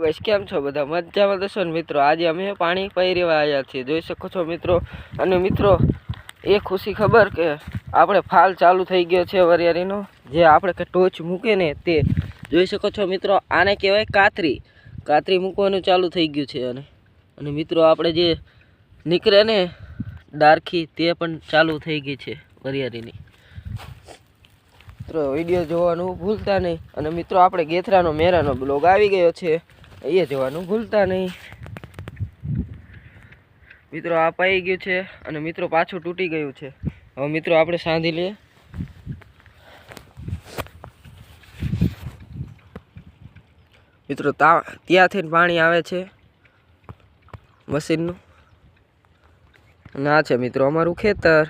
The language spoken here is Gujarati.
કહીશ કેમ છો બધા? મજામાં દશો ને મિત્રો? આજે અમે પાણી પી રહેવા આવ્યા છીએ. જોઈ શકો છો મિત્રો? અને મિત્રો, એ ખુશી ખબર કે આપણે ફાલ ચાલુ થઈ ગયો છે વરિયાળીનો, જે આપણે કે ટોચ મૂકે ને તે. જોઈ શકો છો મિત્રો, આને કહેવાય કાતરી. કાતરી મૂકવાનું ચાલુ થઈ ગયું છે અને અને મિત્રો, આપણે જે નીકળે ને ડારખી, તે પણ ચાલુ થઈ ગઈ છે વરિયાળીની. મિત્રો, વીડિયો જોવાનું ભૂલતા નહીં. અને મિત્રો, આપણે ગેથરાનો, મેરાનો બ્લોગ આવી ગયો છે. એ જવાનું ભૂલતા નહીં. મિત્રો, આ પાઈ ગયું છે અને મિત્રો પાછું તૂટી ગયું છે. હવે મિત્રો, આપણે સાંધી લઈએ. મિત્રો, તા ત્યાંથી પાણી આવે છે મશીનનું. આ છે મિત્રો, અમારું ખેતર.